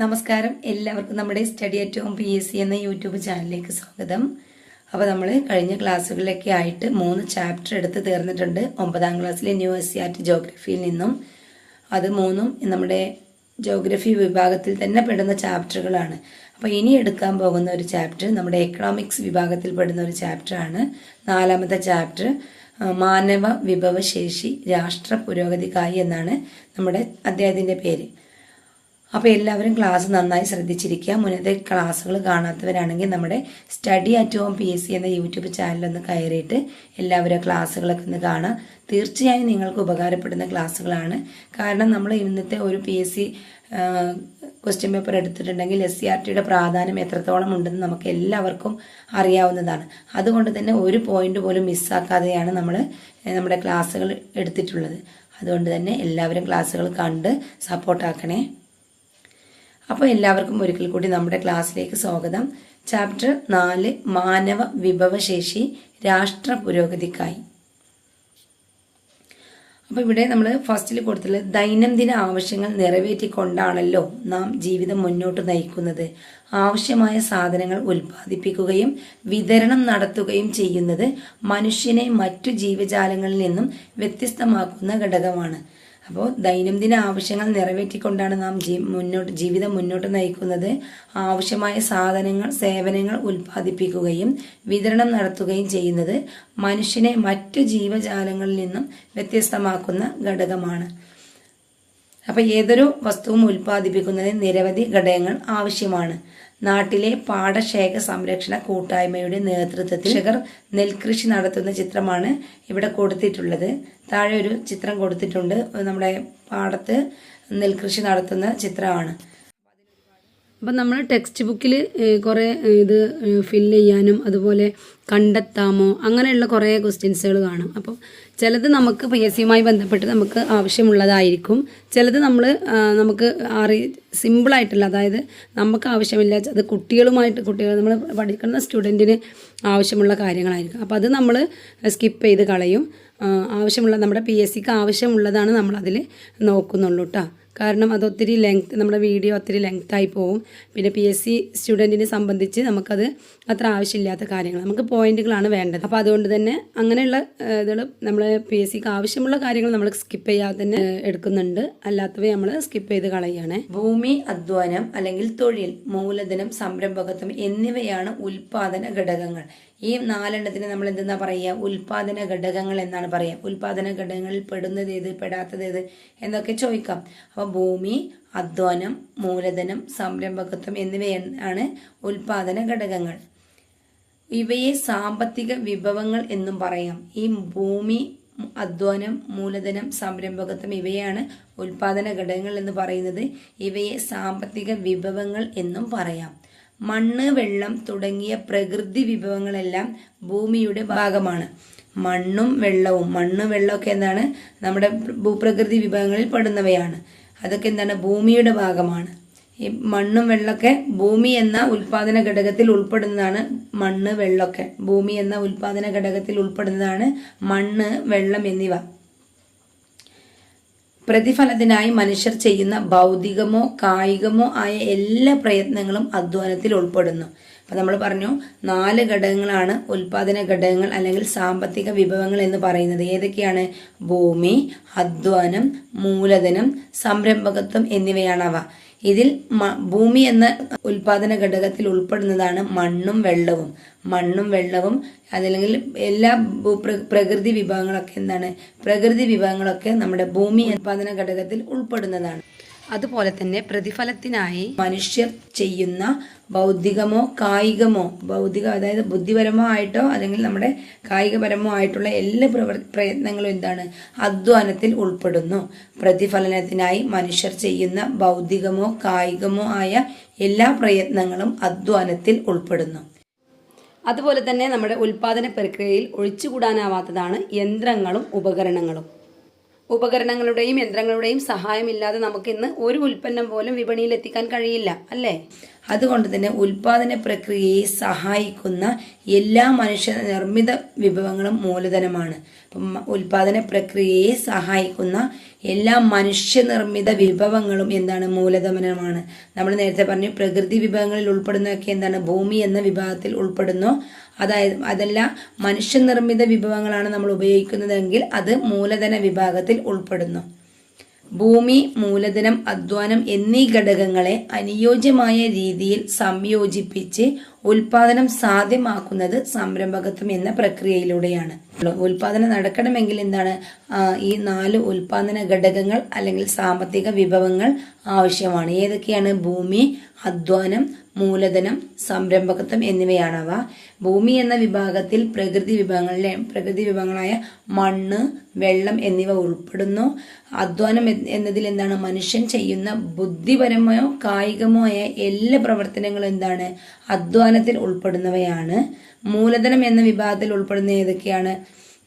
നമസ്കാരം. എല്ലാവർക്കും നമ്മുടെ study at home P S C എന്ന യൂട്യൂബ് ചാനലിലേക്ക് സ്വാഗതം. അപ്പോൾ നമ്മൾ കഴിഞ്ഞ ക്ലാസ്സുകളിലൊക്കെ ആയിട്ട് മൂന്ന് ചാപ്റ്റർ എടുത്ത് തീർന്നിട്ടുണ്ട്. ഒമ്പതാം ക്ലാസ്സിലെ new S C E R T ജോഗ്രഫിയിൽ നിന്നും. അത് മൂന്നും നമ്മുടെ ജോഗ്രഫി വിഭാഗത്തിൽ തന്നെ പെടുന്ന ചാപ്റ്ററുകളാണ് അപ്പോൾ ഇനി എടുക്കാൻ പോകുന്ന ഒരു ചാപ്റ്റർ നമ്മുടെ എക്കണോമിക്സ് വിഭാഗത്തിൽ പെടുന്ന ഒരു ചാപ്റ്ററാണ് നാലാമത്തെ ചാപ്റ്റർ മാനവ വിഭവശേഷി രാഷ്ട്ര പുരോഗതിക്കായി എന്നാണ് നമ്മുടെ അദ്ദേഹത്തിന്റെ പേര്. അപ്പോൾ എല്ലാവരും ക്ലാസ് നന്നായി ശ്രദ്ധിച്ചിരിക്കുക. മുന്നത്തെ ക്ലാസ്സുകൾ കാണാത്തവരാണെങ്കിൽ നമ്മുടെ study at home P S C എന്ന യൂട്യൂബ് ചാനലൊന്ന് കയറിയിട്ട് എല്ലാവരും ക്ലാസ്സുകളൊക്കെ ഒന്ന് കാണാം. തീർച്ചയായും നിങ്ങൾക്ക് ഉപകാരപ്പെടുന്ന ക്ലാസ്സുകളാണ്. കാരണം നമ്മൾ ഇന്നത്തെ ഒരു P S C question paper എടുത്തിട്ടുണ്ടെങ്കിൽ എസ് സി ആർ ടിയുടെ പ്രാധാന്യം എത്രത്തോളം ഉണ്ടെന്ന് നമുക്ക് എല്ലാവർക്കും അറിയാവുന്നതാണ്. അതുകൊണ്ട് തന്നെ ഒരു പോയിന്റ് പോലും മിസ്സാക്കാതെയാണ് നമ്മൾ നമ്മുടെ ക്ലാസ്സുകൾ എടുത്തിട്ടുള്ളത്. അതുകൊണ്ട് തന്നെ എല്ലാവരും ക്ലാസ്സുകൾ കണ്ട് സപ്പോർട്ടാക്കണേ അപ്പോൾ എല്ലാവർക്കും ഒരിക്കൽ കൂടി നമ്മുടെ ക്ലാസ്സിലേക്ക് സ്വാഗതം. ചാപ്റ്റർ നാല് മാനവ വിഭവശേഷി രാഷ്ട്ര പുരോഗതിക്കായി. അപ്പോൾ ഇവിടെ നമ്മൾ ഫസ്റ്റിൽ കൊടുത്തിട്ടുള്ളത് ദൈനംദിന ആവശ്യങ്ങൾ നിറവേറ്റിക്കൊണ്ടാണല്ലോ നാം ജീവിതം മുന്നോട്ട് നയിക്കുന്നത്. ആവശ്യമായ സാധനങ്ങൾ ഉൽപ്പാദിപ്പിക്കുകയും വിതരണം നടത്തുകയും ചെയ്യുന്നത് മനുഷ്യനെ മറ്റു ജീവജാലങ്ങളിൽ നിന്നും വ്യത്യസ്തമാക്കുന്ന ഘടകമാണ്. അപ്പോൾ ദൈനംദിന ആവശ്യങ്ങൾ നിറവേറ്റിക്കൊണ്ടാണ് നാം ജീ മുന്നോട്ട് ജീവിതം മുന്നോട്ട് നയിക്കുന്നത്. ആവശ്യമായ സാധനങ്ങൾ സേവനങ്ങൾ ഉൽപ്പാദിപ്പിക്കുകയും വിതരണം നടത്തുകയും ചെയ്യുന്നത് മനുഷ്യനെ മറ്റു ജീവജാലങ്ങളിൽ നിന്നും വ്യത്യസ്തമാക്കുന്ന ഘടകമാണ്. അപ്പോൾ ഏതൊരു വസ്തുവും ഉൽപ്പാദിപ്പിക്കുന്നതിന് നിരവധി ഘടകങ്ങൾ ആവശ്യമാണ്. നാട്ടിലെ പാടശേഖ സംരക്ഷണ കൂട്ടായ്മയുടെ നേതൃത്വത്തിൽ കർഷകർ നെൽകൃഷി നടത്തുന്ന ചിത്രമാണ് ഇവിടെ കൊടുത്തിട്ടുള്ളത്. താഴെ ഒരു ചിത്രം കൊടുത്തിട്ടുണ്ട്. നമ്മുടെ പാടത്ത് നെൽകൃഷി നടത്തുന്ന ചിത്രമാണ്. അപ്പം നമ്മൾ ടെക്സ്റ്റ് ബുക്കിൽ കുറേ ഇത് ഫില്ല് ചെയ്യാനും അതുപോലെ കണ്ടെത്താമോ അങ്ങനെയുള്ള കുറേ ക്വസ്റ്റ്യൻസുകൾ കാണും. അപ്പോൾ ചിലത് നമുക്ക് പി എസ് സിയുമായി ബന്ധപ്പെട്ട് നമുക്ക് ആവശ്യമുള്ളതായിരിക്കും. ചിലത് നമ്മൾ നമുക്ക് അറി സിമ്പിളായിട്ടുള്ള അതായത് നമുക്ക് ആവശ്യമില്ല അത് കുട്ടികളുമായിട്ട് കുട്ടികൾ നമ്മൾ പഠിക്കുന്ന സ്റ്റുഡന്റിന് ആവശ്യമുള്ള കാര്യങ്ങളായിരിക്കും. അപ്പോൾ അത് നമ്മൾ സ്കിപ്പ് ചെയ്ത് കളയും. ആവശ്യമുള്ള നമ്മുടെ പി എസ് സിക്ക് ആവശ്യമുള്ളതാണ് നമ്മളതിൽ നോക്കുന്നുള്ളൂ കേട്ടോ കാരണം അത് ഒത്തിരി ലെങ്ത് നമ്മുടെ വീഡിയോ ഒത്തിരി ലെങ്ത്തായി പോവും. പിന്നെ പി എസ് സി സ്റ്റുഡന്റിനെ സംബന്ധിച്ച് നമുക്കത് അത്ര ആവശ്യമില്ലാത്ത കാര്യങ്ങൾ നമുക്ക് പോയിന്റുകളാണ് വേണ്ടത്. അപ്പോൾ അതുകൊണ്ട് തന്നെ അങ്ങനെയുള്ള ഇതുകൾ നമ്മൾ പി എസ് സിക്ക് ആവശ്യമുള്ള കാര്യങ്ങൾ നമ്മൾ സ്കിപ്പ് ചെയ്യാതെ തന്നെ എടുക്കുന്നുണ്ട്. അല്ലാത്തവ നമ്മൾ സ്കിപ്പ് ചെയ്ത് കളയുകയാണ്. ഭൂമി അധ്വാനം അല്ലെങ്കിൽ തൊഴിൽ മൂലധനം സംരംഭകത്വം എന്നിവയാണ് ഉൽപാദന ഘടകങ്ങൾ. ഈ നാലെണ്ണത്തിന് നമ്മൾ എന്തെന്നാ പറയുക? ഉൽപാദന ഘടകങ്ങൾ എന്നാണ് പറയുക. ഉൽപാദന ഘടകങ്ങളിൽ പെടുന്നത് ഏത്? പെടാത്തത് ഏത്? എന്നൊക്കെ ചോദിക്കാം. അപ്പോൾ ഭൂമി അധ്വാനം മൂലധനം സംരംഭകത്വം എന്നിവയാണ് ഉൽപാദന ഘടകങ്ങൾ. ഇവയെ സാമ്പത്തിക വിഭവങ്ങൾ എന്നും പറയാം. ഈ ഭൂമി അധ്വാനം മൂലധനം സംരംഭകത്വം ഇവയാണ് ഉൽപാദന ഘടകങ്ങൾ എന്ന് പറയുന്നത്. ഇവയെ സാമ്പത്തിക വിഭവങ്ങൾ എന്നും പറയാം. മണ്ണ് വെള്ളം തുടങ്ങിയ പ്രകൃതി വിഭവങ്ങളെല്ലാം ഭൂമിയുടെ ഭാഗമാണ്. മണ്ണും വെള്ളവും മണ്ണ് വെള്ളമൊക്കെ എന്താണ്? നമ്മുടെ ഭൂപ്രകൃതി വിഭവങ്ങളിൽ പെടുന്നവയാണ്. അതൊക്കെ എന്താണ്? ഭൂമിയുടെ ഭാഗമാണ്. ഈ മണ്ണും വെള്ളമൊക്കെ ഭൂമി എന്ന ഉൽപാദന ഘടകത്തിൽ ഉൾപ്പെടുന്നതാണ് മണ്ണ് വെള്ളമൊക്കെ. ഭൂമി എന്ന ഉൽപാദന ഘടകത്തിൽ ഉൾപ്പെടുന്നതാണ് മണ്ണ് വെള്ളം എന്നിവ. പ്രതിഫലത്തിനായി മനുഷ്യർ ചെയ്യുന്ന ഭൗതികമോ കായികമോ ആയ എല്ലാ പ്രയത്നങ്ങളും അധ്വാനത്തിൽ ഉൾപ്പെടുന്നു. അപ്പൊ നമ്മൾ പറഞ്ഞു നാല് ഘടകങ്ങളാണ് ഉൽപാദന ഘടകങ്ങൾ അല്ലെങ്കിൽ സാമ്പത്തിക വിഭവങ്ങൾ എന്ന് പറയുന്നത്. ഏതൊക്കെയാണ്? ഭൂമി അധ്വാനം മൂലധനം സംരംഭകത്വം എന്നിവയാണവ ഇതിൽ ഭൂമി എന്ന ഉൽപാദന ഘടകത്തിൽ ഉൾപ്പെടുന്നതാണ് മണ്ണും വെള്ളവും. മണ്ണും വെള്ളവും അതല്ലെങ്കിൽ എല്ലാ പ്രകൃതി വിഭവങ്ങളൊക്കെ എന്താണ്? പ്രകൃതി വിഭവങ്ങളൊക്കെ നമ്മുടെ ഭൂമി ഉൽപാദന ഘടകത്തിൽ ഉൾപ്പെടുന്നതാണ്. അതുപോലെ തന്നെ പ്രതിഫലത്തിനായി മനുഷ്യർ ചെയ്യുന്ന ബൗദ്ധികമോ കായികമോ ബൗദ്ധിക അതായത് ബുദ്ധിപരമോ ആയിട്ടോ അല്ലെങ്കിൽ നമ്മുടെ കായികപരമോ ആയിട്ടുള്ള എല്ലാ പ്രയത്നങ്ങളും എന്താണ്? അധ്വാനത്തിൽ ഉൾപ്പെടുന്നു. പ്രതിഫലനത്തിനായി മനുഷ്യർ ചെയ്യുന്ന ബൗദ്ധികമോ കായികമോ ആയ എല്ലാ പ്രയത്നങ്ങളും അധ്വാനത്തിൽ ഉൾപ്പെടുന്നു. അതുപോലെ തന്നെ നമ്മുടെ ഉൽപാദന പ്രക്രിയയിൽ ഒഴിച്ചുകൂടാനാവാത്തതാണ് യന്ത്രങ്ങളും ഉപകരണങ്ങളും. ഉപകരണങ്ങളുടെയും യന്ത്രങ്ങളുടെയും സഹായമില്ലാതെ നമുക്ക് ഇന്ന് ഒരു ഉൽപ്പന്നം പോലും വിപണിയിൽ എത്തിക്കാൻ കഴിയില്ല അല്ലേ? അതുകൊണ്ട് തന്നെ ഉൽപാദന പ്രക്രിയയെ സഹായിക്കുന്ന എല്ലാ മനുഷ്യ നിർമ്മിത വിഭവങ്ങളും മൂലധനമാണ്. ഉൽപാദന പ്രക്രിയയെ സഹായിക്കുന്ന എല്ലാ മനുഷ്യനിർമ്മിത വിഭവങ്ങളും എന്താണ്? മൂലധനമാണ്. നമ്മൾ നേരത്തെ പറഞ്ഞു പ്രകൃതി വിഭവങ്ങളിൽ ഉൾപ്പെടുന്നതൊക്കെ എന്താണ്? ഭൂമി എന്ന വിഭാഗത്തിൽ ഉൾപ്പെടുന്നു. അതായത് അതല്ല മനുഷ്യനിർമ്മിത വിഭവങ്ങളാണ് നമ്മൾ ഉപയോഗിക്കുന്നതെങ്കിൽ അത് മൂലധന വിഭാഗത്തിൽ ഉൾപ്പെടുന്നു. ഭൂമി മൂലധനം അധ്വാനം എന്നീ ഘടകങ്ങളെ അനുയോജ്യമായ രീതിയിൽ സംയോജിപ്പിച്ച് ഉൽപാദനം സാധ്യമാക്കുന്നത് സംരംഭകത്വം എന്ന പ്രക്രിയയിലൂടെയാണ്. ഉൽപാദനം നടക്കണമെങ്കിൽ എന്താണ്? ഈ നാല് ഉൽപാദന ഘടകങ്ങൾ അല്ലെങ്കിൽ സാമ്പത്തിക വിഭവങ്ങൾ ആവശ്യമാണ്. ഏതൊക്കെയാണ്? ഭൂമി അധ്വാനം മൂലധനം സംരംഭകത്വം എന്നിവയാണവ. ഭൂമി എന്ന വിഭാഗത്തിൽ പ്രകൃതി വിഭവങ്ങളിലെ പ്രകൃതി വിഭവങ്ങളായ മണ്ണ് വെള്ളം എന്നിവ ഉൾപ്പെടുന്നു. അധ്വാനം എന്നതിൽ എന്താണ്? മനുഷ്യൻ ചെയ്യുന്ന ബുദ്ധിപരമോ കായികമോ ആയ എല്ലാ പ്രവർത്തനങ്ങളും എന്താണ്? അധ്വാനത്തിൽ ഉൾപ്പെടുന്നവയാണ്. മൂലധനം എന്ന വിഭാഗത്തിൽ ഉൾപ്പെടുന്ന ഏതൊക്കെയാണ്?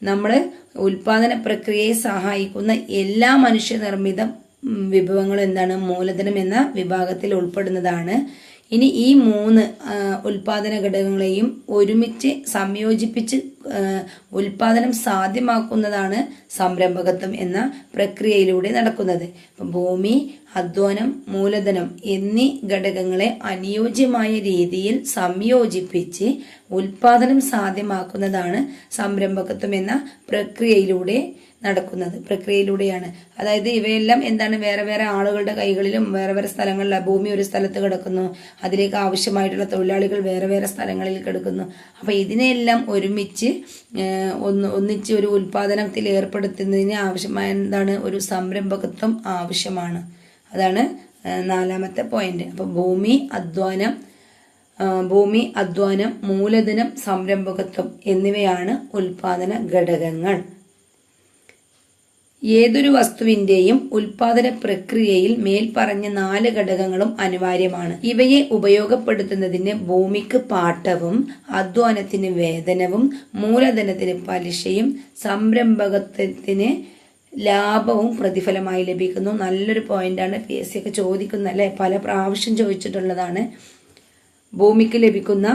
നമ്മൾ ഉൽപാദന പ്രക്രിയയെ സഹായിക്കുന്ന എല്ലാ മനുഷ്യനിർമ്മിത വിഭവങ്ങളും എന്താണ്? മൂലധനം എന്ന വിഭാഗത്തിൽ ഉൾപ്പെടുന്നതാണ്. ഇനി ഈ മൂന്ന് ഉൽപാദന ഘടകങ്ങളെയും ഒരുമിച്ച് സംയോജിപ്പിച്ച് ഉൽപാദനം സാധ്യമാക്കുന്നതാണ് സംരംഭകത്വം എന്ന പ്രക്രിയയിലൂടെ നടക്കുന്നത്. ഭൂമി അധ്വാനം മൂലധനം എന്നീ ഘടകങ്ങളെ അനുയോജ്യമായ രീതിയിൽ സംയോജിപ്പിച്ച് ഉൽപാദനം സാധ്യമാക്കുന്നതാണ് സംരംഭകത്വം എന്ന പ്രക്രിയയിലൂടെ നടക്കുന്നത് പ്രക്രിയയിലൂടെയാണ്. അതായത് ഇവയെല്ലാം എന്താണ് വേറെ വേറെ ആളുകളുടെ കൈകളിലും വേറെ വേറെ സ്ഥലങ്ങളിലും ഭൂമി ഒരു സ്ഥലത്ത് കിടക്കുന്നു അതിലേക്ക് ആവശ്യമായിട്ടുള്ള തൊഴിലാളികൾ വേറെ വേറെ സ്ഥലങ്ങളിൽ കിടക്കുന്നു. അപ്പൊ ഇതിനെല്ലാം ഒരുമിച്ച് ഒന്ന് ഒന്നിച്ച് ഒരു ഉൽപാദനത്തിൽ ഏർപ്പെടുത്തുന്നതിന് ആവശ്യമായ എന്താണ്? ഒരു സംരംഭകത്വം ആവശ്യമാണ്. അതാണ് നാലാമത്തെ പോയിന്റ്. അപ്പൊ ഭൂമി അധ്വാനം ഭൂമി അധ്വാനം മൂലധനം സംരംഭകത്വം എന്നിവയാണ് ഉൽപാദന ഘടകങ്ങൾ. ഏതൊരു വസ്തുവിന്റെയും ഉൽപാദന പ്രക്രിയയിൽ മേൽപ്പറഞ്ഞ നാല് ഘടകങ്ങളും അനിവാര്യമാണ്. ഇവയെ ഉപയോഗപ്പെടുത്തുന്നതിന് ഭൂമിക്ക് പാട്ടവും അധ്വാനത്തിന് വേതനവും മൂലധനത്തിന് പലിശയും സംരംഭകത്വത്തിന് ലാഭവും പ്രതിഫലമായി ലഭിക്കുന്നു. നല്ലൊരു പോയിന്റാണ്. പി എസ് സി ഒക്കെ ചോദിക്കുന്ന അല്ലെ? പല പ്രാവശ്യം ചോദിച്ചിട്ടുള്ളതാണ്. ഭൂമിക്ക് ലഭിക്കുന്ന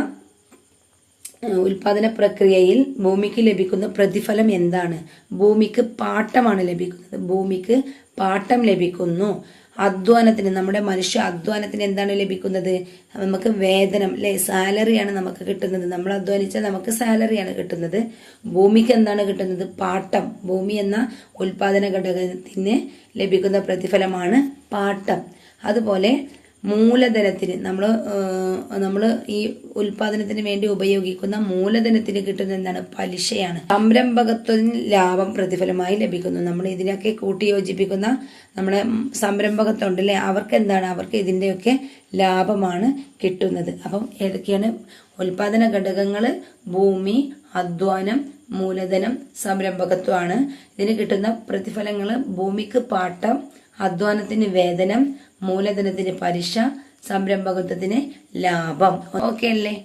ഉൽപാദന പ്രക്രിയയിൽ ഭൂമിക്ക് ലഭിക്കുന്ന പ്രതിഫലം എന്താണ്? ഭൂമിക്ക് പാട്ടമാണ് ലഭിക്കുന്നത്. ഭൂമിക്ക് പാട്ടം ലഭിക്കുന്നു. അധ്വാനത്തിന് നമ്മുടെ മനുഷ്യ അധ്വാനത്തിന് എന്താണ് ലഭിക്കുന്നത്? നമുക്ക് വേതനം അല്ലെ? സാലറിയാണ് നമുക്ക് കിട്ടുന്നത്. നമ്മൾ അധ്വാനിച്ചാൽ നമുക്ക് സാലറിയാണ് കിട്ടുന്നത്. ഭൂമിക്ക് എന്താണ് കിട്ടുന്നത്? പാട്ടം. ഭൂമി എന്ന ഉൽപാദന ഘടകത്തിന് ലഭിക്കുന്ന പ്രതിഫലമാണ് പാട്ടം. അതുപോലെ മൂലധനത്തിന് നമ്മൾ നമ്മൾ ഈ ഉൽപാദനത്തിന് വേണ്ടി ഉപയോഗിക്കുന്ന മൂലധനത്തിന് കിട്ടുന്ന എന്താണ്? പലിശയാണ്. സംരംഭകത്വത്തിന് ലാഭം പ്രതിഫലമായി ലഭിക്കുന്നു. നമ്മൾ ഇതിനൊക്കെ കൂട്ടിയോജിപ്പിക്കുന്ന നമ്മുടെ സംരംഭകത്വം ഉണ്ടല്ലേ അവർക്ക് എന്താണ്? അവർക്ക് ഇതിന്റെയൊക്കെ ലാഭമാണ് കിട്ടുന്നത്. അപ്പം ഏതൊക്കെയാണ്? ഉൽപാദന ഘടകങ്ങൾ ഭൂമി അധ്വാനം മൂലധനം സംരംഭകത്വമാണ്. ഇതിന് കിട്ടുന്ന പ്രതിഫലങ്ങൾ ഭൂമിക്ക് പാട്ടം അധ്വാനത്തിന് വേതനം മൂലധനത്തിന് പലിശ സംരംഭകത്വത്തിന് ലാഭം. ഓക്കെ അല്ലേ?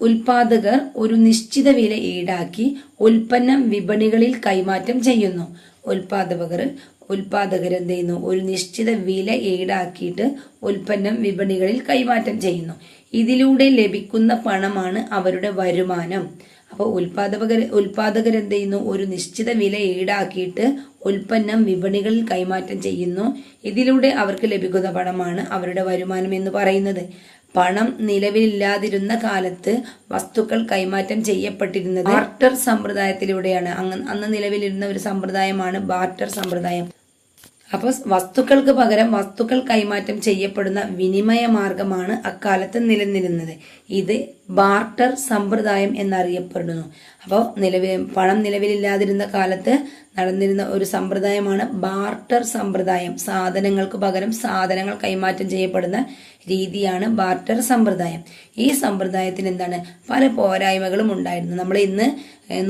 ഉൽപാദകർ ഒരു നിശ്ചിത വില ഈടാക്കി ഉൽപ്പന്നം വിപണികളിൽ കൈമാറ്റം ചെയ്യുന്നു. ഉൽപാദകർ ഉൽപാദകർ എന്ത് ചെയ്യുന്നു? ഒരു നിശ്ചിത വില ഈടാക്കിയിട്ട് ഉൽപ്പന്നം വിപണികളിൽ കൈമാറ്റം ചെയ്യുന്നു. ഇതിലൂടെ ലഭിക്കുന്ന പണമാണ് അവരുടെ വരുമാനം. അപ്പോൾ ഉൽപാദകർ ഉൽപാദകർ എന്ത് ചെയ്യുന്നു? ഒരു നിശ്ചിത വില ഈടാക്കിയിട്ട് ഉൽപ്പന്നം വിപണികളിൽ കൈമാറ്റം ചെയ്യുന്നു. ഇതിലൂടെ അവർക്ക് ലഭിക്കുന്ന പണമാണ് അവരുടെ വരുമാനം എന്ന് പറയുന്നത്. പണം നിലവിലില്ലാതിരുന്ന കാലത്ത് വസ്തുക്കൾ കൈമാറ്റം ചെയ്യപ്പെട്ടിരുന്നത് ബാർട്ടർ സമ്പ്രദായത്തിലൂടെയാണ്. അന്ന് നിലവിലിരുന്ന ഒരു സമ്പ്രദായമാണ് ബാർട്ടർ സമ്പ്രദായം. അപ്പോൾ വസ്തുക്കൾക്ക് പകരം വസ്തുക്കൾ കൈമാറ്റം ചെയ്യപ്പെടുന്ന വിനിമയ മാർഗമാണ് അക്കാലത്ത് നിലനിരുന്നത് ഇത് ബാർട്ടർ സമ്പ്രദായം എന്നറിയപ്പെടുന്നു. അപ്പോൾ നിലവിൽ പണം നിലവിലില്ലാതിരുന്ന കാലത്ത് നടന്നിരുന്ന ഒരു സമ്പ്രദായമാണ് ബാർട്ടർ സമ്പ്രദായം. സാധനങ്ങൾക്ക് പകരം സാധനങ്ങൾ കൈമാറ്റം ചെയ്യപ്പെടുന്ന രീതിയാണ് ബാർട്ടർ സമ്പ്രദായം. ഈ സമ്പ്രദായത്തിന് എന്താണ്? പല പോരായ്മകളും ഉണ്ടായിരുന്നു. നമ്മൾ ഇന്ന്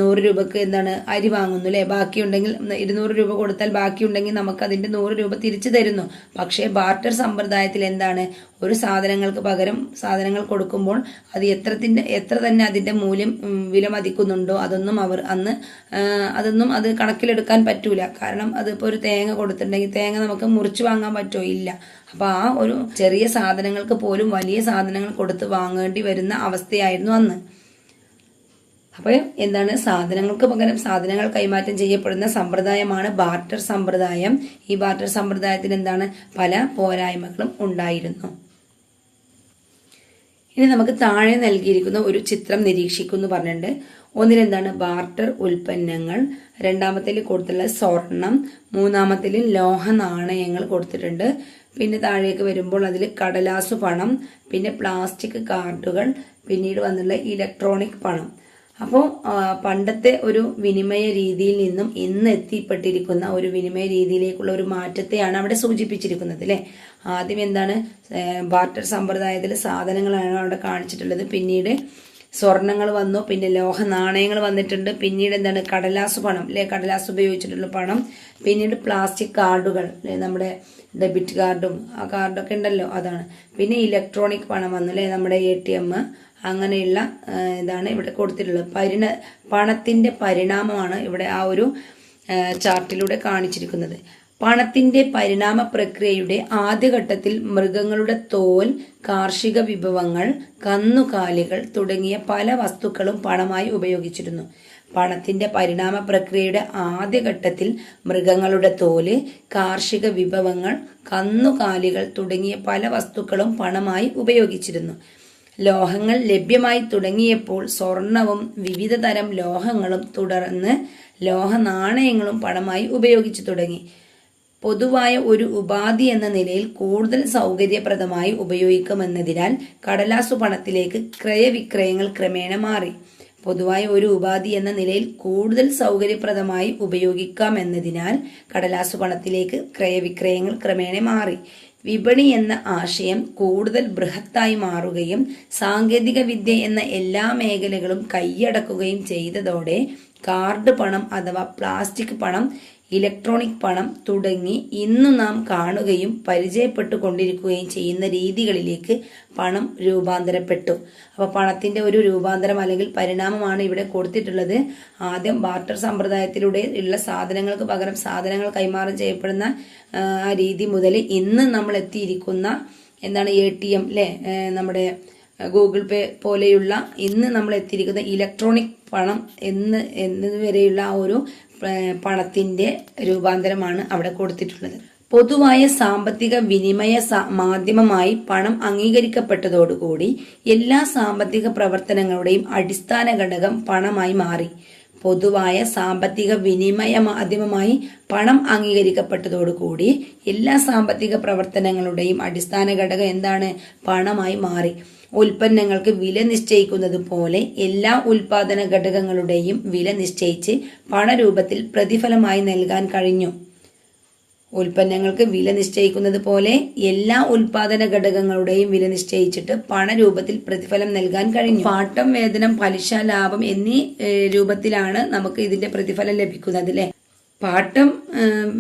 നൂറ് രൂപക്ക് എന്താണ് അരി വാങ്ങുന്നു അല്ലെ? ബാക്കിയുണ്ടെങ്കിൽ ഇരുന്നൂറ് രൂപ കൊടുത്താൽ ബാക്കിയുണ്ടെങ്കിൽ നമുക്ക് അതിന്റെ നൂറ് രൂപ തിരിച്ചു തരുന്നു. പക്ഷേ ബാർട്ടർ സമ്പ്രദായത്തിൽ എന്താണ്? ഒരു സാധനങ്ങൾക്ക് പകരം സാധനങ്ങൾ കൊടുക്കുമ്പോൾ അത് എത്രത്തിന്റെ എത്ര തന്നെ അതിന്റെ മൂല്യം ഉം, വില മതിക്കുന്നുണ്ടോ അതൊന്നും അവർ അന്ന് അതൊന്നും അത് കണക്കിലെടുക്കാൻ പറ്റൂല. കാരണം അതിപ്പോൾ ഒരു തേങ്ങ കൊടുത്തിട്ടുണ്ടെങ്കിൽ തേങ്ങ നമുക്ക് മുറിച്ച് വാങ്ങാൻ പറ്റുമോ ഇല്ല. അപ്പോൾ ആ ഒരു ചെറിയ സാധനങ്ങൾക്ക് പോലും വലിയ സാധനങ്ങൾ കൊടുത്ത് വാങ്ങേണ്ടി വരുന്ന അവസ്ഥയായിരുന്നു അന്ന്. അപ്പോൾ എന്താണ്? സാധനങ്ങൾക്ക് പകരം സാധനങ്ങൾ കൈമാറ്റം ചെയ്യപ്പെടുന്ന സമ്പ്രദായമാണ് ബാർട്ടർ സമ്പ്രദായം. ഈ ബാർട്ടർ സമ്പ്രദായത്തിന് എന്താണ്? പല പോരായ്മകളും ഉണ്ടായിരുന്നു. ഇനി നമുക്ക് താഴെ നൽകിയിരിക്കുന്ന ഒരു ചിത്രം നിരീക്ഷിക്കുന്നു പറഞ്ഞിട്ടുണ്ട്. ഒന്നിലെന്താണ്? ബാർട്ടർ ഉൽപ്പന്നങ്ങൾ. രണ്ടാമത്തിൽ കൊടുത്തുള്ള സ്വർണം. മൂന്നാമത്തിൽ ലോഹ നാണയങ്ങൾ കൊടുത്തിട്ടുണ്ട്. പിന്നെ താഴേക്ക് വരുമ്പോൾ അതിൽ കടലാസു പണം. പിന്നെ പ്ലാസ്റ്റിക് കാർഡുകൾ. പിന്നീട് വന്നുള്ള ഇലക്ട്രോണിക് പണം. അപ്പോൾ പണ്ടത്തെ ഒരു വിനിമയ രീതിയിൽ നിന്നും ഇന്ന് എത്തിപ്പെട്ടിരിക്കുന്ന ഒരു വിനിമയ രീതിയിലേക്കുള്ള ഒരു മാറ്റത്തെയാണ് അവിടെ സൂചിപ്പിച്ചിരിക്കുന്നത് അല്ലേ? ആദ്യം എന്താണ് ബാർട്ടർ സമ്പ്രദായത്തിൽ സാധനങ്ങളാണ് അവിടെ കാണിച്ചിട്ടുള്ളത്. പിന്നീട് സ്വർണങ്ങൾ വന്നു പിന്നെ ലോഹ നാണയങ്ങൾ വന്നിട്ടുണ്ട്. പിന്നീട് എന്താണ് കടലാസ് പണം അല്ലെ? കടലാസ് ഉപയോഗിച്ചിട്ടുള്ള പണം. പിന്നീട് പ്ലാസ്റ്റിക് കാർഡുകൾ അല്ലെ? നമ്മുടെ ഡെബിറ്റ് കാർഡും ആ കാർഡൊക്കെ ഉണ്ടല്ലോ അതാണ്. പിന്നെ ഇലക്ട്രോണിക് പണം വന്നു അല്ലെ? നമ്മുടെ എ ടി എം അങ്ങനെയുള്ള ഇതാണ് ഇവിടെ കൊടുത്തിട്ടുള്ളത്. പരിണ പണത്തിന്റെ പരിണാമമാണ് ഇവിടെ ആ ഒരു ചാർട്ടിലൂടെ കാണിച്ചിരിക്കുന്നത്. പണത്തിന്റെ പരിണാമ പ്രക്രിയയുടെ ആദ്യഘട്ടത്തിൽ മൃഗങ്ങളുടെ തോൽ കാർഷിക വിഭവങ്ങൾ കന്നുകാലികൾ തുടങ്ങിയ പല വസ്തുക്കളും പണമായി ഉപയോഗിച്ചിരുന്നു. പണത്തിന്റെ പരിണാമ പ്രക്രിയയുടെ ആദ്യഘട്ടത്തിൽ മൃഗങ്ങളുടെ തോൽ കാർഷിക വിഭവങ്ങൾ കന്നുകാലികൾ തുടങ്ങിയ പല വസ്തുക്കളും പണമായി ഉപയോഗിച്ചിരുന്നു. ലോഹങ്ങൾ ലഭ്യമായി തുടങ്ങിയപ്പോൾ സ്വർണവും വിവിധ തരം ലോഹങ്ങളും തുടർന്ന് ലോഹ നാണയങ്ങളും പണമായി ഉപയോഗിച്ചു തുടങ്ങി. പൊതുവായ ഒരു ഉപാധി എന്ന നിലയിൽ കൂടുതൽ സൗകര്യപ്രദമായി ഉപയോഗിക്കുമെന്നതിനാൽ കടലാസു പണത്തിലേക്ക് ക്രയവിക്രയങ്ങൾ ക്രമേണ മാറി. പൊതുവായ ഒരു ഉപാധി എന്ന നിലയിൽ കൂടുതൽ സൗകര്യപ്രദമായി ഉപയോഗിക്കാം എന്നതിനാൽ കടലാസു പണത്തിലേക്ക് ക്രയവിക്രയങ്ങൾ ക്രമേണ മാറി. വിപണി എന്ന ആശയം കൂടുതൽ ബൃഹത്തായി മാറുകയും സാങ്കേതിക വിദ്യ എന്ന എല്ലാ മേഖലകളും കൈയടക്കുകയും ചെയ്തതോടെ കാർഡ് പണം അഥവാ പ്ലാസ്റ്റിക് പണം ഇലക്ട്രോണിക് പണം തുടങ്ങി ഇന്ന് നാം കാണുകയും പരിചയപ്പെട്ടു കൊണ്ടിരിക്കുകയും ചെയ്യുന്ന രീതികളിലേക്ക് പണം രൂപാന്തരപ്പെട്ടു. അപ്പോൾ പണത്തിന്റെ ഒരു രൂപാന്തരം അല്ലെങ്കിൽ പരിണാമമാണ് ഇവിടെ കൊടുത്തിട്ടുള്ളത്. ആദ്യം ബാർട്ടർ സമ്പ്രദായത്തിലൂടെ ഉള്ള സാധനങ്ങൾക്ക് പകരം സാധനങ്ങൾ കൈമാറ്റം ചെയ്യപ്പെടുന്ന രീതി മുതൽ ഇന്ന് നമ്മൾ എത്തിയിരിക്കുന്ന എന്താണ് എ ടി എം അല്ലേ നമ്മുടെ ഗൂഗിൾ പേ പോലെയുള്ള ഇന്ന് നമ്മൾ എത്തിയിരിക്കുന്ന ഇലക്ട്രോണിക് പണം എന്ന് എന്നതുവരെയുള്ള ആ ഒരു പണത്തിന്റെ രൂപാന്തരമാണ് അവിടെ കൊടുത്തിട്ടുള്ളത്. പൊതുവായ സാമ്പത്തിക വിനിമയ മാധ്യമമായി പണം അംഗീകരിക്കപ്പെട്ടതോടുകൂടി എല്ലാ സാമ്പത്തിക പ്രവർത്തനങ്ങളുടെയും അടിസ്ഥാന ഘടകം പണമായി മാറി. പൊതുവായ സാമ്പത്തിക വിനിമയ മാധ്യമമായി പണം അംഗീകരിക്കപ്പെട്ടതോടുകൂടി എല്ലാ സാമ്പത്തിക പ്രവർത്തനങ്ങളുടെയും അടിസ്ഥാന ഘടകം എന്താണ്? പണമായി മാറി. ഉൽപ്പന്നങ്ങൾക്ക് വില നിശ്ചയിക്കുന്നത് പോലെ എല്ലാ ഉൽപാദന ഘടകങ്ങളുടെയും വില നിശ്ചയിച്ച് പണരൂപത്തിൽ പ്രതിഫലമായി നൽകാൻ കഴിഞ്ഞു. ഉൽപ്പന്നങ്ങൾക്ക് വില നിശ്ചയിക്കുന്നത് പോലെ എല്ലാ ഉൽപാദന ഘടകങ്ങളുടെയും വില നിശ്ചയിച്ചിട്ട് പണരൂപത്തിൽ പ്രതിഫലം നൽകാൻ കഴിഞ്ഞു. പാട്ടം വേതനം പലിശ ലാഭം എന്നീ രൂപത്തിലാണ് നമുക്ക് ഇതിന്റെ പ്രതിഫലം ലഭിക്കുന്നത് അല്ലേ പാട്ടം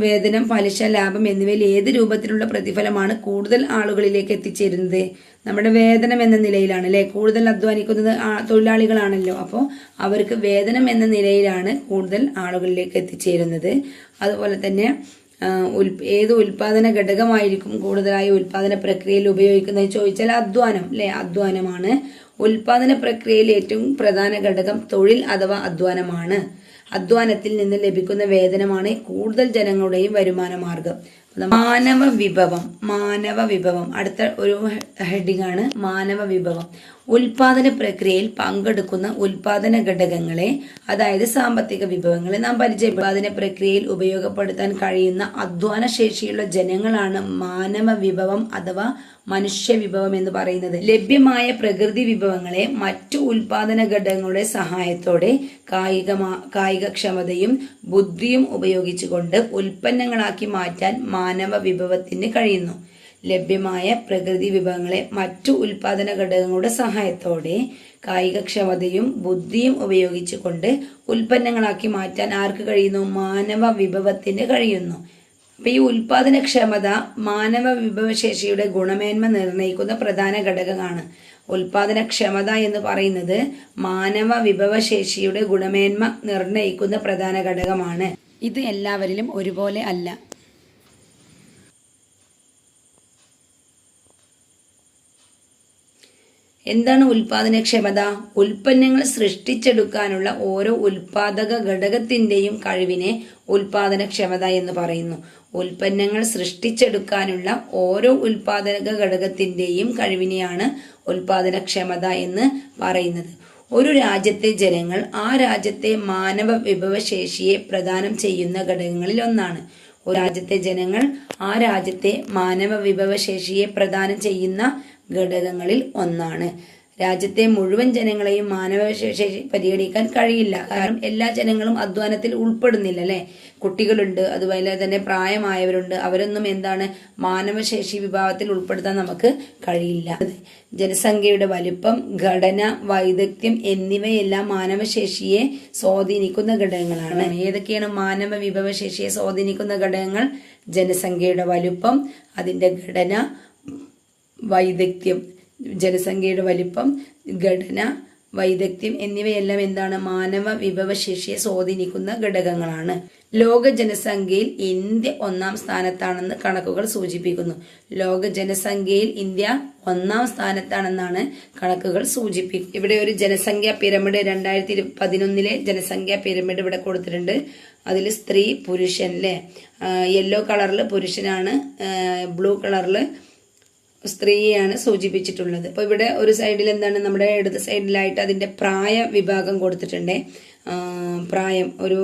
വേതനം പലിശ ലാഭം എന്നിവയിൽ ഏത് രൂപത്തിലുള്ള പ്രതിഫലമാണ് കൂടുതൽ ആളുകളിലേക്ക് എത്തിച്ചേരുന്നത്? നമ്മുടെ വേതനം എന്ന നിലയിലാണ് അല്ലെ? കൂടുതൽ അധ്വാനിക്കുന്നത് തൊഴിലാളികളാണല്ലോ. അപ്പോൾ അവർക്ക് വേതനം എന്ന നിലയിലാണ് കൂടുതൽ ആളുകളിലേക്ക് എത്തിച്ചേരുന്നത്. അതുപോലെ തന്നെ ഏത് ഉൽപാദന ഘടകമായിരിക്കും കൂടുതലായി ഉൽപാദന പ്രക്രിയയിൽ ഉപയോഗിക്കുന്നത്? ചോദിച്ചാൽ അധ്വാനം അല്ലെ? അധ്വാനമാണ്. ഉൽപാദന പ്രക്രിയയിൽ ഏറ്റവും പ്രധാന ഘടകം തൊഴിൽ അഥവാ അധ്വാനമാണ്. അധ്വാനത്തിൽ നിന്ന് ലഭിക്കുന്ന വേതനമാണ് കൂടുതൽ ജനങ്ങളുടെയും വരുമാന മാർഗം മാനവ വിഭവം മാനവ വിഭവം അടുത്ത ഒരു ഹെഡിങ് ആണ് മാനവ വിഭവം ഉൽപാദന പ്രക്രിയയിൽ പങ്കെടുക്കുന്ന ഉൽപാദന ഘടകങ്ങളെ അതായത് സാമ്പത്തിക വിഭവങ്ങളെ നാം പരിചയ ഉൽപാദന പ്രക്രിയയിൽ ഉപയോഗപ്പെടുത്താൻ കഴിയുന്ന അധ്വാന ശേഷിയുള്ള ജനങ്ങളാണ് മാനവ വിഭവം അഥവാ മനുഷ്യ വിഭവം എന്ന് പറയുന്നത്. ലഭ്യമായ പ്രകൃതി വിഭവങ്ങളെ മറ്റു ഉൽപാദന ഘടകങ്ങളുടെ സഹായത്തോടെ കായിക കായികക്ഷമതയും ബുദ്ധിയും ഉപയോഗിച്ചുകൊണ്ട് ഉൽപ്പന്നങ്ങളാക്കി മാറ്റാൻ മാനവ വിഭവത്തിന് കഴിയുന്നു. ലഭ്യമായ പ്രകൃതി വിഭവങ്ങളെ മറ്റു ഉൽപാദന ഘടകങ്ങളുടെ സഹായത്തോടെ കായികക്ഷമതയും ബുദ്ധിയും ഉപയോഗിച്ചുകൊണ്ട് ഉൽപ്പന്നങ്ങളാക്കി മാറ്റാൻ ആർക്ക് കഴിയുന്നു? മാനവ വിഭവത്തിന് കഴിയുന്നു. അപ്പൊ ഈ ഉൽപാദനക്ഷമത മാനവ വിഭവശേഷിയുടെ ഗുണമേന്മ നിർണയിക്കുന്ന പ്രധാന ഘടകമാണ് ഉൽപാദനക്ഷമത എന്ന് പറയുന്നത് മാനവ വിഭവശേഷിയുടെ ഗുണമേന്മ നിർണയിക്കുന്ന പ്രധാന ഘടകമാണ്. ഇത് എല്ലാവരിലും ഒരുപോലെ അല്ല. എന്താണ് ഉൽപാദനക്ഷമത? ഉൽപ്പന്നങ്ങൾ സൃഷ്ടിച്ചെടുക്കാനുള്ള ഓരോ ഉൽപാദക ഘടകത്തിന്റെയും കഴിവിനെ ഉൽപാദനക്ഷമത എന്ന് പറയുന്നു. ഉൽപ്പന്നങ്ങൾ സൃഷ്ടിച്ചെടുക്കാനുള്ള ഓരോ ഉൽപാദക ഘടകത്തിന്റെയും കഴിവിനെയാണ് ഉൽപാദനക്ഷമത എന്ന് പറയുന്നത്. ഒരു രാജ്യത്തെ ജനങ്ങൾ ആ രാജ്യത്തെ മാനവ വിഭവശേഷിയെ പ്രദാനം ചെയ്യുന്ന ഘടകങ്ങളിൽ ഒന്നാണ്. ഒരു രാജ്യത്തെ ജനങ്ങൾ ആ രാജ്യത്തെ മാനവ വിഭവശേഷിയെ പ്രദാനം ചെയ്യുന്ന ഘടകങ്ങളിൽ ഒന്നാണ്. രാജ്യത്തെ മുഴുവൻ ജനങ്ങളെയും മാനവശേഷി പരിഗണിക്കാൻ കഴിയില്ല. കാരണം എല്ലാ ജനങ്ങളും അധ്വാനത്തിൽ ഉൾപ്പെടുന്നില്ല അല്ലെ? കുട്ടികളുണ്ട് അതുപോലെ തന്നെ പ്രായമായവരുണ്ട് അവരൊന്നും എന്താണ് മാനവശേഷി വിഭാഗത്തിൽ ഉൾപ്പെടുത്താൻ നമുക്ക് കഴിയില്ല. ജനസംഖ്യയുടെ വലിപ്പം ഘടന വൈദഗ്ധ്യം എന്നിവയെല്ലാം മാനവശേഷിയെ സ്വാധീനിക്കുന്ന ഘടകങ്ങളാണ്. ഏതൊക്കെയാണ് മാനവ വിഭവശേഷിയെ സ്വാധീനിക്കുന്ന ഘടകങ്ങൾ? ജനസംഖ്യയുടെ വലുപ്പം അതിന്റെ ഘടന വൈദഗ്ധ്യം. ജനസംഖ്യയുടെ വലിപ്പം ഘടന വൈദഗ്ധ്യം എന്നിവയെല്ലാം എന്താണ് മാനവ വിഭവശേഷിയെ സ്വാധീനിക്കുന്ന ഘടകങ്ങളാണ്. ലോക ജനസംഖ്യയിൽ ഇന്ത്യ ഒന്നാം സ്ഥാനത്താണെന്ന് കണക്കുകൾ സൂചിപ്പിക്കുന്നു. ലോക ജനസംഖ്യയിൽ ഇന്ത്യ ഒന്നാം സ്ഥാനത്താണെന്നാണ് കണക്കുകൾ സൂചിപ്പിക്കുന്നത് ഇവിടെ ഒരു ജനസംഖ്യാ പിരമിഡ് രണ്ടായിരത്തി പതിനൊന്നിലെ ജനസംഖ്യാ പിരമിഡ് ഇവിടെ കൊടുത്തിട്ടുണ്ട്. അതിൽ സ്ത്രീ പുരുഷൻ അല്ലേ യെല്ലോ കളറിൽ പുരുഷനാണ് ബ്ലൂ കളറിൽ സ്ത്രീയെയാണ് സൂചിപ്പിച്ചിട്ടുള്ളത്. അപ്പോൾ ഇവിടെ ഒരു സൈഡിൽ എന്താണ് നമ്മുടെ ഇടത് സൈഡിലായിട്ട് അതിന്റെ പ്രായ വിഭാഗം കൊടുത്തിട്ടുണ്ട്. പ്രായം ഒരു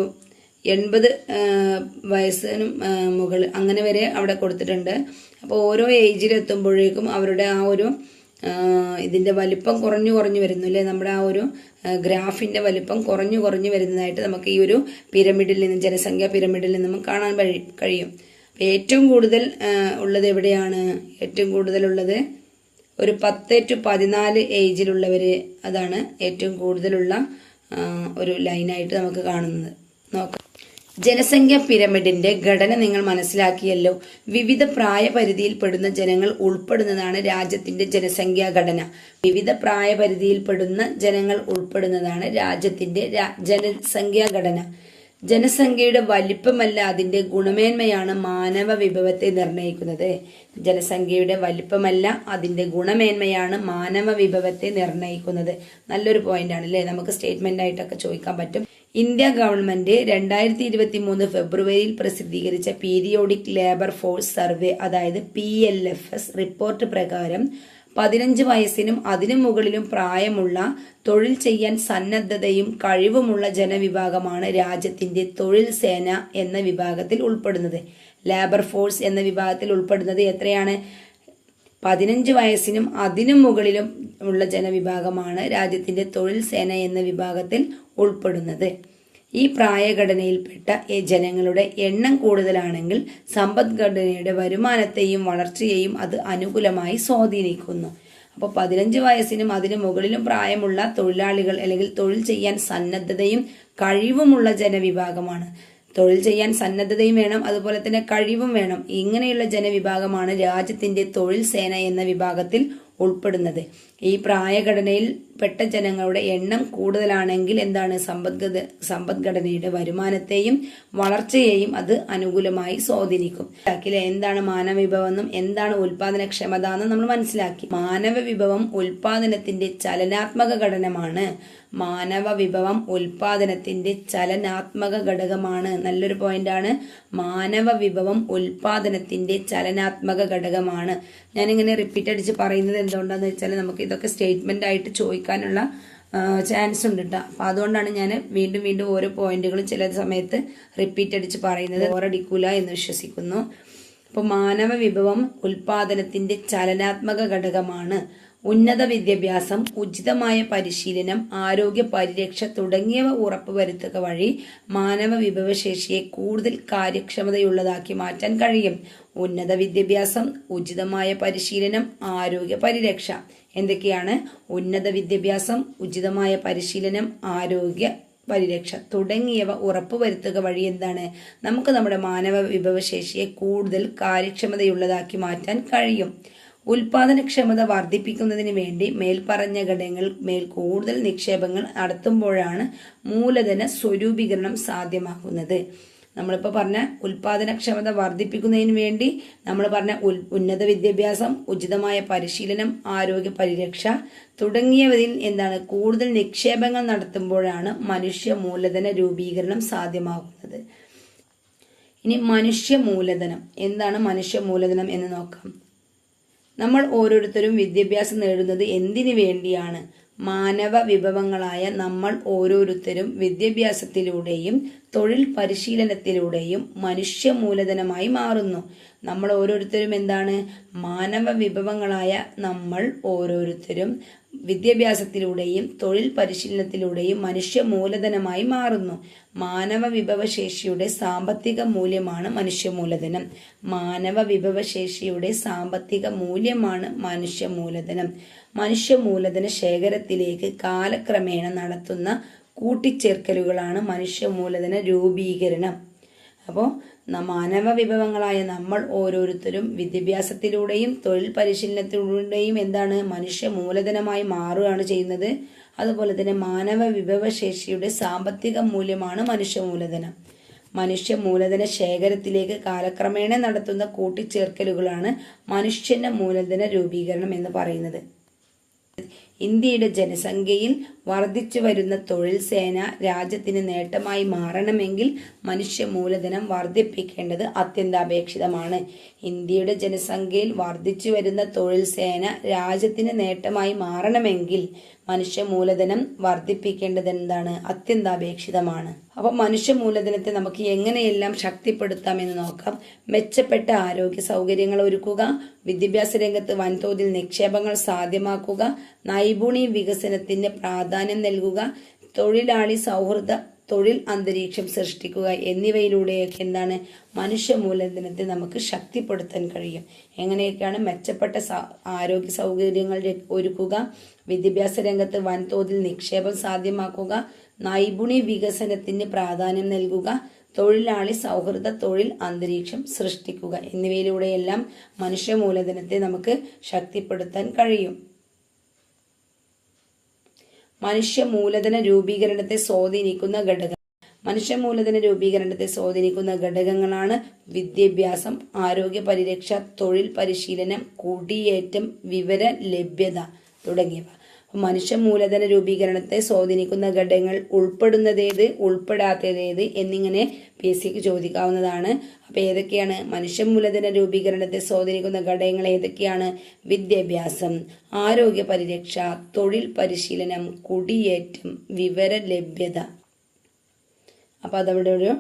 എൺപത് വയസ്സിനും മുകളിൽ അങ്ങനെ വരെ അവിടെ കൊടുത്തിട്ടുണ്ട്. അപ്പോൾ ഓരോ ഏജിലെത്തുമ്പോഴേക്കും അവരുടെ ആ ഒരു ഇതിന്റെ വലിപ്പം കുറഞ്ഞു കുറഞ്ഞു വരുന്നു അല്ലേ? നമ്മുടെ ആ ഒരു ഗ്രാഫിന്റെ വലിപ്പം കുറഞ്ഞു കുറഞ്ഞു വരുന്നതായിട്ട് നമുക്ക് ഈ ഒരു പിരമിഡിൽ നിന്നും ജനസംഖ്യാ പിരമിഡിൽ നിന്നും കാണാൻ കഴി- കഴിയും. ഏറ്റവും കൂടുതൽ ഉള്ളത് എവിടെയാണ്? ഏറ്റവും കൂടുതൽ ഉള്ളത് ഒരു പത്ത് ടു പതിനാല് ഏജിലുള്ളവർ അതാണ് ഏറ്റവും കൂടുതലുള്ള ഒരു ലൈനായിട്ട് നമുക്ക് കാണുന്നത്. നോക്കാം. ജനസംഖ്യ പിരമിഡിന്റെ ഘടന നിങ്ങൾ മനസ്സിലാക്കിയല്ലോ. വിവിധ പ്രായപരിധിയിൽപ്പെടുന്ന ജനങ്ങൾ ഉൾപ്പെടുന്നതാണ് രാജ്യത്തിന്റെ ജനസംഖ്യാ ഘടന. വിവിധ പ്രായപരിധിയിൽപ്പെടുന്ന ജനങ്ങൾ ഉൾപ്പെടുന്നതാണ് രാജ്യത്തിന്റെ ജനസംഖ്യാ ഘടന. ജനസംഖ്യയുടെ വലിപ്പമല്ല അതിന്റെ ഗുണമേന്മയാണ് മാനവ വിഭവത്തെ നിർണയിക്കുന്നത്. ജനസംഖ്യയുടെ വലിപ്പമല്ല അതിന്റെ ഗുണമേന്മയാണ് മാനവ വിഭവത്തെ നിർണയിക്കുന്നത്. നല്ലൊരു പോയിന്റ് ആണ് അല്ലേ നമുക്ക് സ്റ്റേറ്റ്മെന്റ് ആയിട്ടൊക്കെ ചോദിക്കാൻ പറ്റും. ഇന്ത്യ ഗവൺമെന്റ് രണ്ടായിരത്തി ഇരുപത്തി മൂന്ന് ഫെബ്രുവരിയിൽ പ്രസിദ്ധീകരിച്ച പീരിയോഡിക് ലേബർ ഫോഴ്സ് സർവേ അതായത് P L F S report പ്രകാരം പതിനഞ്ച് വയസ്സിനും അതിനു മുകളിലും പ്രായമുള്ള തൊഴിൽ ചെയ്യാൻ സന്നദ്ധതയും കഴിവുമുള്ള ജനവിഭാഗമാണ് രാജ്യത്തിന്റെ തൊഴിൽ സേന എന്ന വിഭാഗത്തിൽ ഉൾപ്പെടുന്നത്. ലേബർ ഫോഴ്സ് എന്ന വിഭാഗത്തിൽ ഉൾപ്പെടുന്നത് എത്രയാണ്? പതിനഞ്ച് വയസ്സിനും അതിനു മുകളിലും ഉള്ള ജനവിഭാഗമാണ് രാജ്യത്തിന്റെ തൊഴിൽ സേന എന്ന വിഭാഗത്തിൽ ഉൾപ്പെടുന്നത്. ഈ പ്രായഘടനയിൽപ്പെട്ട ജനങ്ങളുടെ എണ്ണം കൂടുതലാണെങ്കിൽ സമ്പദ്ഘടനയുടെ വരുമാനത്തെയും വളർച്ചയെയും അത് അനുകൂലമായി സ്വാധീനിക്കുന്നു. അപ്പോൾ പതിനഞ്ച് വയസ്സിനും അതിനു മുകളിലും പ്രായമുള്ള തൊഴിലാളികൾ അല്ലെങ്കിൽ തൊഴിൽ ചെയ്യാൻ സന്നദ്ധതയും കഴിവുമുള്ള ജനവിഭാഗമാണ്. തൊഴിൽ ചെയ്യാൻ സന്നദ്ധതയും വേണം അതുപോലെ തന്നെ കഴിവും വേണം. ഇങ്ങനെയുള്ള ജനവിഭാഗമാണ് രാജ്യത്തിന്റെ തൊഴിൽ സേന എന്ന വിഭാഗത്തിൽ ഉൾപ്പെടുന്നത്. ഈ പ്രായഘടനയിൽ പെട്ട ജനങ്ങളുടെ എണ്ണം കൂടുതലാണെങ്കിൽ എന്താണ് സമ്പദ്ഗത സമ്പദ്ഘടനയുടെ വരുമാനത്തെയും വളർച്ചയെയും അത് അനുകൂലമായി സ്വാധീനിക്കും. മനസ്സിലാക്കില്ലേ? എന്താണ് മാനവ വിഭവം എന്നും എന്താണ് ഉൽപാദനക്ഷമത എന്നും നമ്മൾ മനസ്സിലാക്കി. മാനവ വിഭവം ഉൽപാദനത്തിന്റെ ചലനാത്മക ഘടനമാണ്. മാനവ വിഭവം ഉൽപാദനത്തിന്റെ ചലനാത്മക ഘടകമാണ്. നല്ലൊരു പോയിന്റാണ്. മാനവ വിഭവം ഉൽപാദനത്തിന്റെ ചലനാത്മക ഘടകമാണ്. ഞാനിങ്ങനെ റിപ്പീറ്റ് അടിച്ച് പറയുന്നത് എന്തുകൊണ്ടാന്ന് വെച്ചാൽ നമുക്ക് ഇതൊക്കെ സ്റ്റേറ്റ്മെന്റ് ആയിട്ട് ചോദിക്കാനുള്ള ചാൻസ് ഉണ്ട് കേട്ടോ അപ്പൊ അതുകൊണ്ടാണ് ഞാൻ വീണ്ടും വീണ്ടും ഓരോ പോയിന്റുകളും ചില സമയത്ത് റിപ്പീറ്റ് അടിച്ച് പറയുന്നത്. ഓരടിക്കൂല എന്ന് വിശ്വസിക്കുന്നു. അപ്പോൾ മാനവ വിഭവം ഉൽപാദനത്തിന്റെ ചലനാത്മക ഘടകമാണ്. ഉന്നത വിദ്യാഭ്യാസം ഉചിതമായ പരിശീലനം ആരോഗ്യ പരിരക്ഷ തുടങ്ങിയവ ഉറപ്പുവരുത്തുക വഴി മാനവ വിഭവശേഷിയെ കൂടുതൽ കാര്യക്ഷമതയുള്ളതാക്കി മാറ്റാൻ കഴിയും. ഉന്നത വിദ്യാഭ്യാസം ഉചിതമായ പരിശീലനം ആരോഗ്യ പരിരക്ഷ. എന്തൊക്കെയാണ്? ഉന്നത വിദ്യാഭ്യാസം ഉചിതമായ പരിശീലനം ആരോഗ്യ പരിരക്ഷ തുടങ്ങിയവ ഉറപ്പുവരുത്തുക വഴി എന്താണ്? നമുക്ക് നമ്മുടെ മാനവ വിഭവശേഷിയെ കൂടുതൽ കാര്യക്ഷമതയുള്ളതാക്കി മാറ്റാൻ കഴിയും. ഉൽപാദനക്ഷമത വർദ്ധിപ്പിക്കുന്നതിന് വേണ്ടി മേൽപ്പറഞ്ഞ ഘടകങ്ങൾ മേൽ കൂടുതൽ നിക്ഷേപങ്ങൾ നടത്തുമ്പോഴാണ് മൂലധന സ്വരൂപീകരണം സാധ്യമാകുന്നത്. നമ്മളിപ്പോൾ പറഞ്ഞ ഉൽപാദനക്ഷമത വർദ്ധിപ്പിക്കുന്നതിന് വേണ്ടി നമ്മൾ പറഞ്ഞ ഉൽ ഉന്നത വിദ്യാഭ്യാസം ഉചിതമായ പരിശീലനം ആരോഗ്യ പരിരക്ഷ തുടങ്ങിയവയിൽ എന്താണ് കൂടുതൽ നിക്ഷേപങ്ങൾ നടത്തുമ്പോഴാണ് മനുഷ്യ മൂലധന രൂപീകരണം സാധ്യമാകുന്നത്. ഇനി മനുഷ്യ മൂലധനം. എന്താണ് മനുഷ്യ മൂലധനം എന്ന് നോക്കാം. നമ്മൾ ഓരോരുത്തരും വിദ്യാഭ്യാസം നേടുന്നത് എന്തിനു വേണ്ടിയാണ്? മാനവ വിഭവങ്ങളായ നമ്മൾ ഓരോരുത്തരും വിദ്യാഭ്യാസത്തിലൂടെയും തൊഴിൽ പരിശീലനത്തിലൂടെയും മനുഷ്യ മൂലധനമായി മാറുന്നു. നമ്മൾ ഓരോരുത്തരും എന്താണ്? മാനവ വിഭവങ്ങളായ നമ്മൾ ഓരോരുത്തരും വിദ്യാഭ്യാസത്തിലൂടെയും തൊഴിൽ പരിശീലനത്തിലൂടെയും മനുഷ്യ മൂലധനമായി മാറുന്നു. മാനവ വിഭവശേഷിയുടെ സാമ്പത്തിക മൂല്യമാണ് മനുഷ്യ മൂലധനം മാനവ വിഭവശേഷിയുടെ സാമ്പത്തിക മൂല്യമാണ് മനുഷ്യ മൂലധനം മനുഷ്യ മൂലധന ശേഖരത്തിലേക്ക് കാലക്രമേണ നടത്തുന്ന കൂട്ടിച്ചേർക്കലുകളാണ് മനുഷ്യ മൂലധന രൂപീകരണം അപ്പോൾ മാനവ വിഭവങ്ങളായ നമ്മൾ ഓരോരുത്തരും വിദ്യാഭ്യാസത്തിലൂടെയും തൊഴിൽ പരിശീലനത്തിലൂടെയും എന്താണ് മനുഷ്യ മൂലധനമായി മാറുകയാണ് ചെയ്യുന്നത്. അതുപോലെ തന്നെ മാനവ വിഭവശേഷിയുടെ സാമ്പത്തിക മൂല്യമാണ് മനുഷ്യ മൂലധനം മനുഷ്യ മൂലധന ശേഖരത്തിലേക്ക് കാലക്രമേണ നടത്തുന്ന കൂട്ടിച്ചേർക്കലുകളാണ് മനുഷ്യന്റെ മൂലധന രൂപീകരണം എന്ന് പറയുന്നത്. ഇന്ത്യയുടെ ജനസംഖ്യയിൽ വർദ്ധിച്ചു വരുന്ന തൊഴിൽ സേന രാജ്യത്തിന് നേട്ടമായി മാറണമെങ്കിൽ മനുഷ്യ മൂലധനം വർദ്ധിപ്പിക്കേണ്ടത് അത്യന്താപേക്ഷിതമാണ്. ഇന്ത്യയുടെ ജനസംഖ്യയിൽ വർദ്ധിച്ചു വരുന്ന തൊഴിൽ സേന രാജ്യത്തിന് നേട്ടമായി മാറണമെങ്കിൽ മനുഷ്യ മൂലധനം വർദ്ധിപ്പിക്കേണ്ടത് എന്താണ് അത്യന്താപേക്ഷിതമാണ്. അപ്പൊ മനുഷ്യ മൂലധനത്തെ നമുക്ക് എങ്ങനെയെല്ലാം ശക്തിപ്പെടുത്താം എന്ന് നോക്കാം. മെച്ചപ്പെട്ട ആരോഗ്യ സൗകര്യങ്ങൾ ഒരുക്കുക വിദ്യാഭ്യാസ രംഗത്ത് വൻതോതിൽ നിക്ഷേപങ്ങൾ സാധ്യമാക്കുക നൈപുണി വികസനത്തിന് പ്രാധാന്യം നൽകുക തൊഴിലാളി സൗഹൃദ തൊഴിൽ അന്തരീക്ഷം സൃഷ്ടിക്കുക എന്നിവയിലൂടെയൊക്കെ എന്താണ് മനുഷ്യ മൂലധനത്തെ നമുക്ക് ശക്തിപ്പെടുത്താൻ കഴിയും. എങ്ങനെയൊക്കെയാണ് മെച്ചപ്പെട്ട ആരോഗ്യ സൗകര്യങ്ങൾ ഒരുക്കുക വിദ്യാഭ്യാസ രംഗത്ത് വൻതോതിൽ നിക്ഷേപം സാധ്യമാക്കുക നൈപുണ്യ വികസനത്തിന് പ്രാധാന്യം നൽകുക തൊഴിലാളി സൗഹൃദ തൊഴിൽ അന്തരീക്ഷം സൃഷ്ടിക്കുക എന്നിവയിലൂടെയെല്ലാം മനുഷ്യ മൂലധനത്തെ നമുക്ക് ശക്തിപ്പെടുത്താൻ കഴിയും. മനുഷ്യ മൂലധന രൂപീകരണത്തെ സ്വാധീനിക്കുന്ന ഘടകം മനുഷ്യ മൂലധന രൂപീകരണത്തെ സ്വാധീനിക്കുന്ന ഘടകങ്ങളാണ് വിദ്യാഭ്യാസം ആരോഗ്യ പരിരക്ഷ തൊഴിൽ പരിശീലനം കുടിയേറ്റം വിവര ലഭ്യത തുടങ്ങിയവ. മനുഷ്യ മൂലധന രൂപീകരണത്തെ സ്വാധീനിക്കുന്ന ഘടകങ്ങൾ ഉൾപ്പെടുന്നതേത് ഉൾപ്പെടാത്തതേത് എന്നിങ്ങനെ പി സിക്ക് ചോദിക്കാവുന്നതാണ്. അപ്പൊ ഏതൊക്കെയാണ് മനുഷ്യ മൂലധന രൂപീകരണത്തെ സ്വാധീനിക്കുന്ന ഘടകങ്ങൾ ഏതൊക്കെയാണ്? വിദ്യാഭ്യാസം ആരോഗ്യ പരിരക്ഷ തൊഴിൽ പരിശീലനം കുടിയേറ്റം വിവര ലഭ്യത. അപ്പോൾ അതവിടെ ഒരു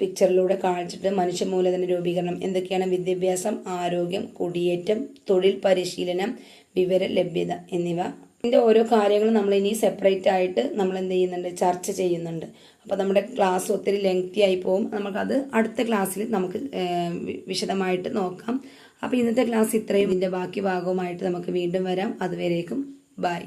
പിക്ചറിലൂടെ കാണിച്ചിട്ട് മനുഷ്യ മൂലധന രൂപീകരണം എന്തൊക്കെയാണ്? വിദ്യാഭ്യാസം ആരോഗ്യം കുടിയേറ്റം തൊഴിൽ പരിശീലനം വിവര ലഭ്യത എന്നിവ. ഇതിന്റെ ഓരോ കാര്യങ്ങളും നമ്മൾ ഇനി സെപ്പറേറ്റ് ആയിട്ട് നമ്മൾ എന്ത് ചെയ്യുന്നുണ്ട്? ചർച്ച ചെയ്യുന്നുണ്ട്. അപ്പോൾ നമ്മുടെ ക്ലാസ് ഒത്തിരി ലെങ്തി ആയി പോകും. നമുക്കത് അടുത്ത ക്ലാസ്സിൽ നമുക്ക് വിശദമായിട്ട് നോക്കാം. അപ്പോൾ ഇന്നത്തെ ക്ലാസ് ഇത്രയും. ഇതിന്റെ ബാക്കി ഭാഗവുമായിട്ട് നമുക്ക് വീണ്ടും വരാം. അതുവരേക്കും ബൈ